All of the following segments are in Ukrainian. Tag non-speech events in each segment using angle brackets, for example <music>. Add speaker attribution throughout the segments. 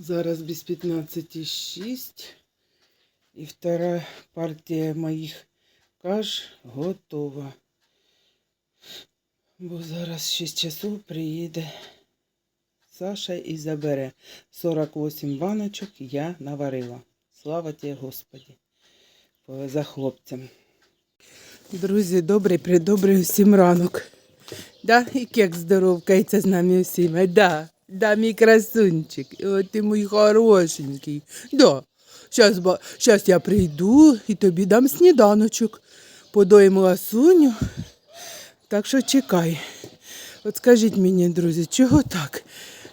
Speaker 1: Зараз без 15,6. І втора партія моїх каш готова. Бо зараз 6 часов приїде Саша і забере 48 баночок я наварила. Слава тебе, Господі. За хлопцям. Друзі, добрий, придобрий усім ранок. Да, і кек здоровкається з нами усіма. Да, да, мій красунчик. О, ти мій хорошенький. Да. Щас, ба- щас я прийду і тобі дам сніданочок. Подоїмо ласуню. Так що чекай. От скажіть мені, друзі, чого так?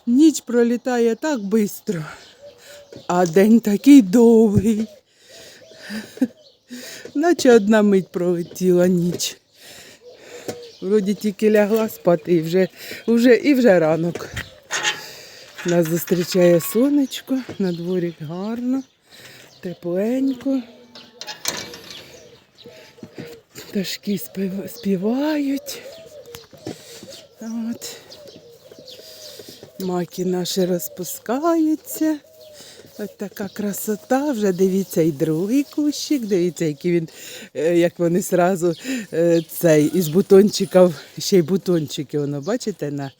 Speaker 1: Ніч пролітає так швидко, а день такий довгий. Наче одна мить пролетіла ніч. Вроді тільки лягла спати і вже, вже, і вже ранок. Нас зустрічає сонечко, на дворі гарно, тепленько. Пташки співають. От. Маки наші розпускаються. Ось така красота. Вже дивіться і другий кущик. Дивіться, який він, е, як вони сразу е, цей із бутончиків, ще й бутончики, воно бачите на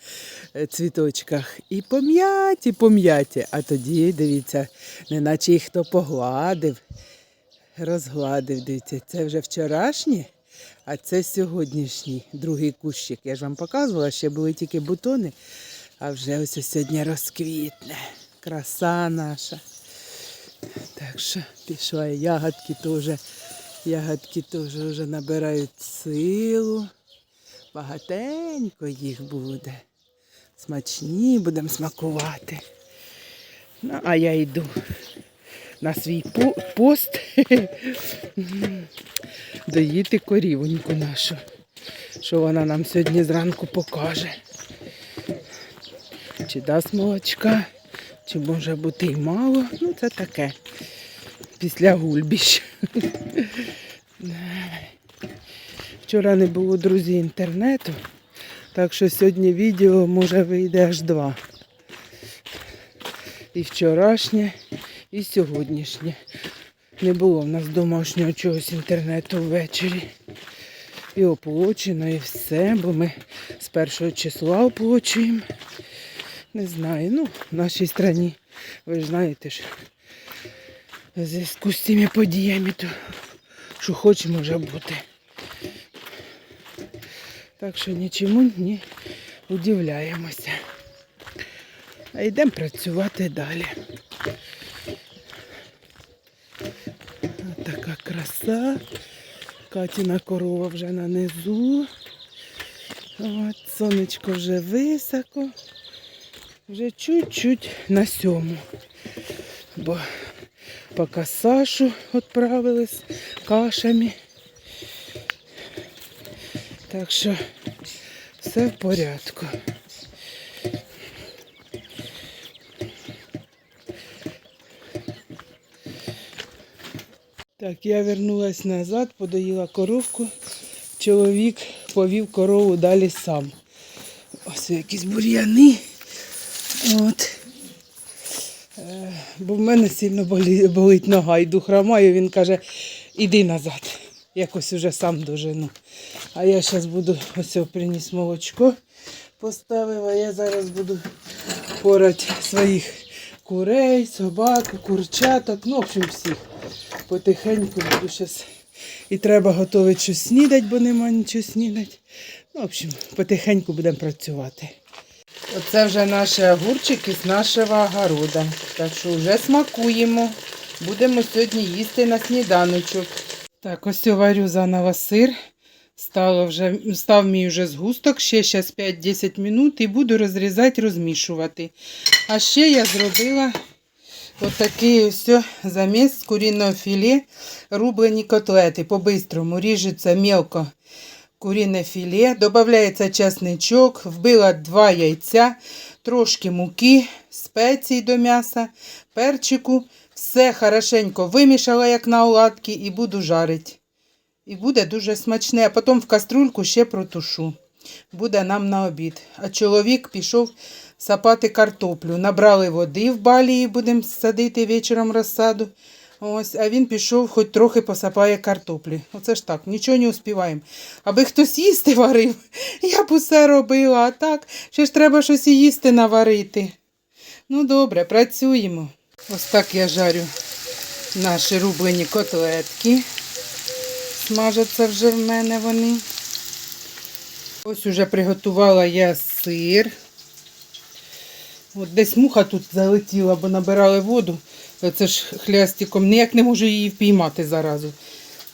Speaker 1: е, цвіточках. І пом'яті, пом'яті. А тоді, дивіться, неначе їх хто погладив, розгладив. Дивіться, це вже вчорашні, а це сьогоднішній другий кущик. Я ж вам показувала, ще були тільки бутони, а вже ось сьогодні розквітне. Краса наша. Так що пішла і ягодки теж. Ягодки теж вже набирають силу. Багатенько їх буде. Смачні будемо смакувати. Ну, а я йду на свій пост <laughs> доїти корівоньку нашу, що вона нам сьогодні зранку покаже. Чи дасть молочка, чи може бути й мало. Ну, це таке. Після гульбіш. Вчора не було, друзі, інтернету, так що сьогодні відео може вийде аж два. І вчорашнє, і сьогоднішнє. Не було в нас домашнього чогось інтернету ввечері. І оплачено, і все, бо ми з першого числа оплачуємо. Не знаю, ну, в нашій країні, ви ж знаєте ж, в зв'язку з цими подіями, то що хоч може бути. Так що нічому не удивляємося. А йдемо працювати далі. Така краса. Катіна корова вже на низу. От, сонечко вже високо. Вже чуть-чуть на сьому. Бо поки Сашу відправили з кашами. Так що все в порядку. Так, я вернулась назад, подоїла коровку. Чоловік повів корову далі сам. Ось якісь бур'яни. От. Е, Бо в мене сильно болить нога. Йду хромаю, він каже, іди назад. Якось уже сам дожену. А я зараз буду ось приніс молочко поставила. Я зараз буду порати своїх курей, собак, курчаток, ну, в общем, всіх. Потихеньку буду зараз. І треба готувати щось снідати, бо нема нічого снідати. Ну, в общем, потихеньку будемо працювати. Оце вже наші огурчики з нашого огорода. Так що вже смакуємо. Будемо сьогодні їсти на сніданочок. Так, ось я варю заново сир. Стало вже, став мій вже згусток, ще зараз 5-10 минут і буду розрізати, розмішувати. А ще я зробила отакий ось заміс з куріного філе, рублені котлети. По-бистрому ріжеться мелко куріне філе, додається чесничок, вбила два яйця, трошки муки, спецій до м'яса, перчику. Все хорошенько вимішала, як на оладки, і буду жарити. І буде дуже смачне, а потім в каструльку ще протушу. буде нам на обід. А чоловік пішов сапати картоплю. Набрали води в балії, будемо садити вечором розсаду. Ось, а він пішов, хоч трохи посапає картоплі. Оце ж так, нічого не успіваємо. Аби хтось їсти варив, <laughs> я б усе робила, а так, ще ж треба щось і їсти наварити. Ну, добре, працюємо. Ось так я жарю наші рублені котлетки. Смажаться вже в мене вони. Ось уже приготувала я сир. От десь муха тут залетіла, бо набирали воду. Це ж хлястиком. Ніяк не можу її впіймати заразу.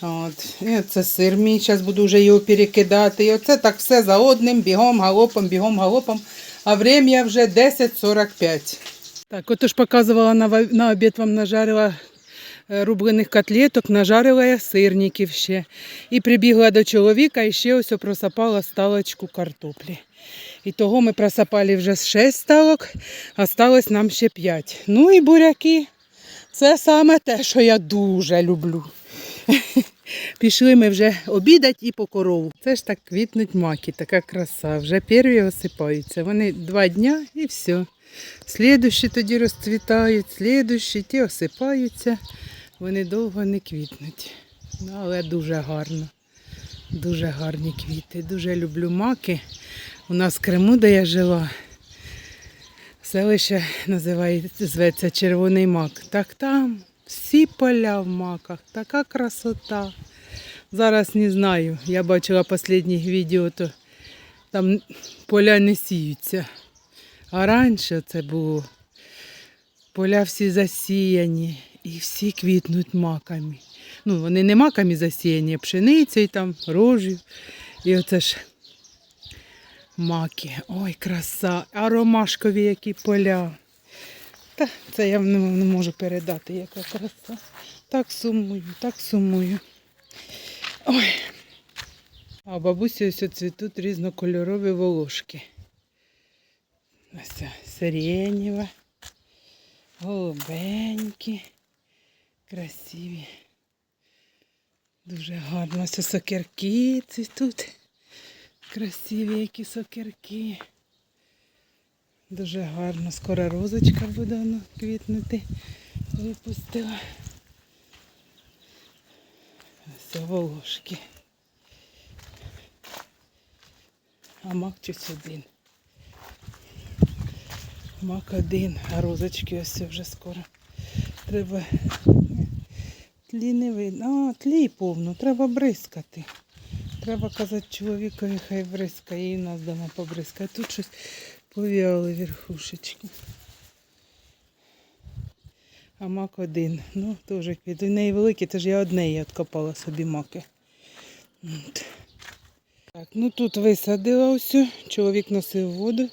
Speaker 1: От. І оце сир мій. Зараз буду вже його перекидати. І оце так все за одним, бігом, галопом, бігом, галопом. А время вже 10.45. Так, отож показувала на, на обід вам нажарила е, рублених котлеток, нажарила я сирників ще. І прибігла до чоловіка і ще ось просапала сталочку картоплі. І того ми просапали вже 6 сталок, а осталось нам ще 5. Ну і буряки. Це саме те, що я дуже люблю. <laughs> Пішли ми вже обідати і по корову. Це ж так квітнуть маки, така краса. Вже перві осипаються. Вони два дня і все. Слідущі тоді розцвітають, слідущі ті осипаються. Вони довго не квітнуть. Ну, але дуже гарно. Дуже гарні квіти. Дуже люблю маки. У нас в Криму, де я жила, селище називається, зветься Червоний мак. Так там всі поля в маках, така красота. Зараз не знаю. Я бачила останнє відео, то там поля не сіються. А раніше це було. Поля всі засіяні і всі квітнуть маками. Ну, вони не маками засіяні, а пшеницею там, рожю. І оце ж маки. Ой, краса. А ромашкові які поля. Та це я не, можу передати, яка краса. Так сумую, так сумую. Ой. А у бабусі ось цвітуть різнокольорові волошки. Ось сиренєва, голубенькі, красиві. Дуже гарно. Ось сокирки цвітуть. Красиві які сокирки. Дуже гарно. Скоро розочка буде квітнути. Випустила. Ось волошки. А мак щось один. Мак один, а розочки ось вже скоро. Треба. Тлі не видно. А, тлі повно, треба бризкати. Треба казати чоловікові, хай бризкає і нас дома побризкає. Тут щось повіяли верхушечки. А мак один. Ну, теж квіт. У неї великі, тож я одне я відкопала собі маки. Так, ну тут висадила усю. Чоловік носив воду.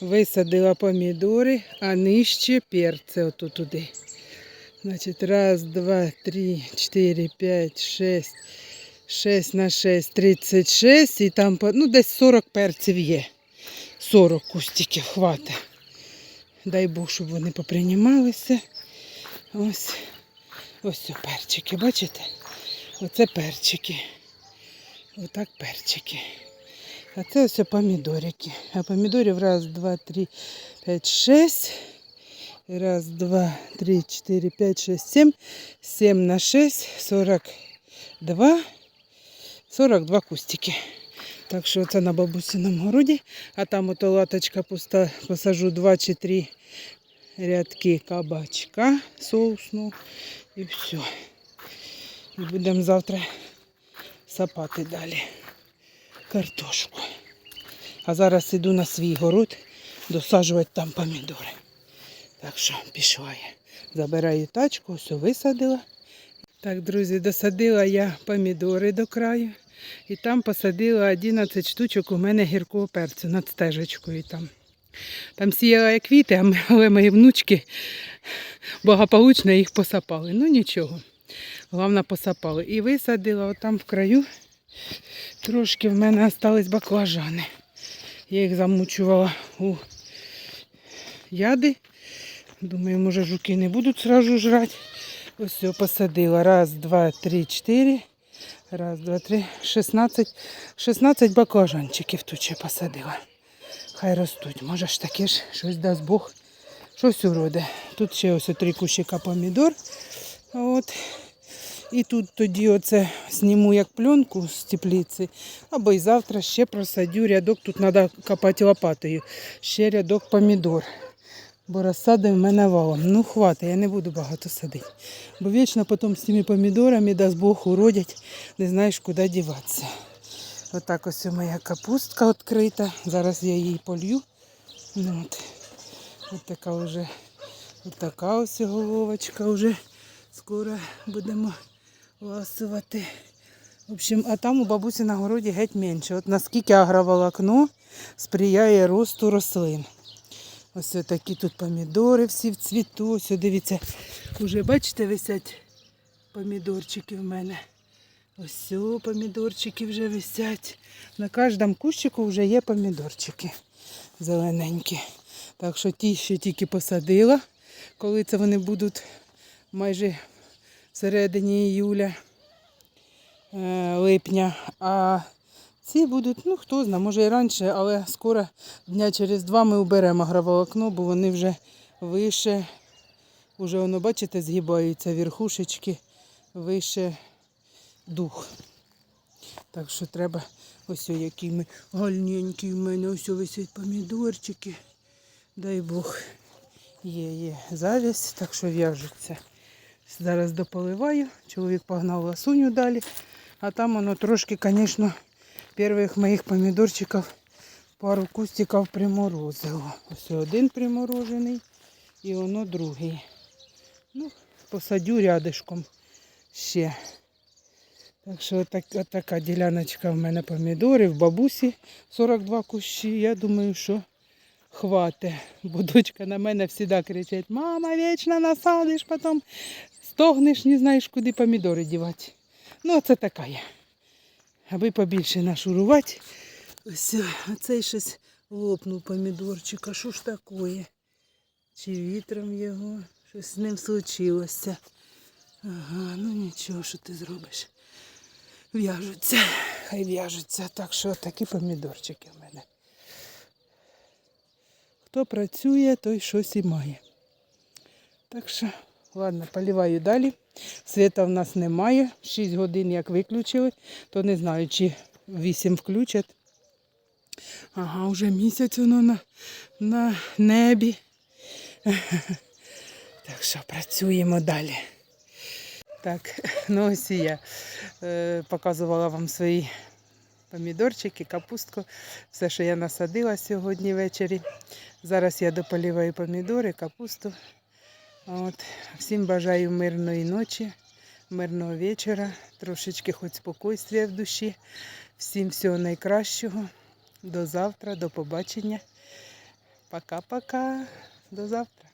Speaker 1: Висадила помідори, а нижче перце отут туди. Значить, раз, два, три, чотири, п'ять, шесть. 6 на 6, 36 і там ну, десь 40 перців є. 40 кустиків хватить. Дай Бог, щоб вони попринімалися. Ось ось о перчики, бачите? Оце перчики. Отак перчики. А це ось помідорики. А помідорів раз, два, три, п'ять, шесть. Раз, два, три, чотири, п'ять, шесть, сім. Сім на шесть, сорок два. 42 кустики. Так що це на бабусиному городі. А там ото латочка пуста, посажу 2 чи 3 рядки кабачка соусну. І все. І будемо завтра сапати далі картошку. А зараз іду на свій город досаджувати там помідори. Так що пішла я. Забираю тачку, все висадила. Так, друзі, досадила я помідори до краю. І там посадила 11 штучок у мене гіркого перцю над стежечкою там. Там сіяла я квіти, але мої внучки благополучно їх посапали. Ну нічого. Головне посапали. І висадила отам в краю. Трошки в мене залишились баклажани. Я їх замучувала у яди. Думаю, може жуки не будуть сразу жрати. Ось все посадила. Раз, два, три, чотири. Раз, два, три, 16, 16 баклажанчиків тут ще посадила. Хай ростуть. Може ж таке ж щось дасть Бог. Щось уроде. Тут ще ось три кущика помідор. От. І тут тоді оце зніму як пленку з теплиці, або й завтра ще просадю рядок. Тут треба копати лопатою. Ще рядок помідор. Бо розсади в мене валом. Ну, хватить, я не буду багато садити. Бо вічно потім з цими помідорами, дасть Бог, уродять, не знаєш, куди діватися. Отак ось моя капустка відкрита. Зараз я її полью. Ну, от. От така вже, от така ось головочка вже скоро будемо ласувати. В общем, а там у бабусі на городі геть менше. От наскільки агроволокно сприяє росту рослин. Ось такі тут помідори всі в цвіту. Ось дивіться, вже бачите, висять помідорчики в мене. Ось помідорчики вже висять. На кожному кущику вже є помідорчики зелененькі. Так що ті, що тільки посадила, коли це вони будуть майже всередині іюля, е, липня. А ці будуть, ну хто знає, може і раніше, але скоро дня через два ми уберемо агроволокно, бо вони вже вище, уже воно, бачите, згибаються верхушечки вище дух. Так що треба ось які ми гальненькі в мене, ось висять помідорчики. Дай Бог. Є, є завість, так що в'яжуться. Зараз дополиваю. Чоловік погнав ласуню далі. А там воно трошки, звісно, перших моїх помідорчиків пару кустиків приморозило. Ось один приморожений і воно другий. Ну, посадю рядишком ще. Так що так, така діляночка в мене помідорів, бабусі 42 кущі. Я думаю, що хватить. Бо дочка на мене завжди кричить, мама, вічно насадиш, потім стогнеш, не знаєш, куди помідори дівати. Ну, це така. Аби побільше нашурувати. Ось оцей щось лопнув помідорчик. А що ж таке? Чи вітром його? Щось з ним случилося. Ага, ну нічого, що ти зробиш. В'яжуться, хай в'яжуться. Так що такі помідорчики в мене. Хто працює, той щось і має. Так що, ладно, поліваю далі. Світа в нас немає. 6 годин як виключили, то не знаю, чи 8 включать. Ага, вже місяць воно на, на небі. <laughs> Так що працюємо далі. Так, ну ось і я е, показувала вам свої помідорчики, капустку, все, що я насадила сьогодні ввечері. Зараз я дополіваю помідори, капусту. От. Всім бажаю мирної ночі, мирного вечора, трошечки хоч спокійствия в душі. Всім всього найкращого. До завтра, до побачення. Пока-пока. До завтра.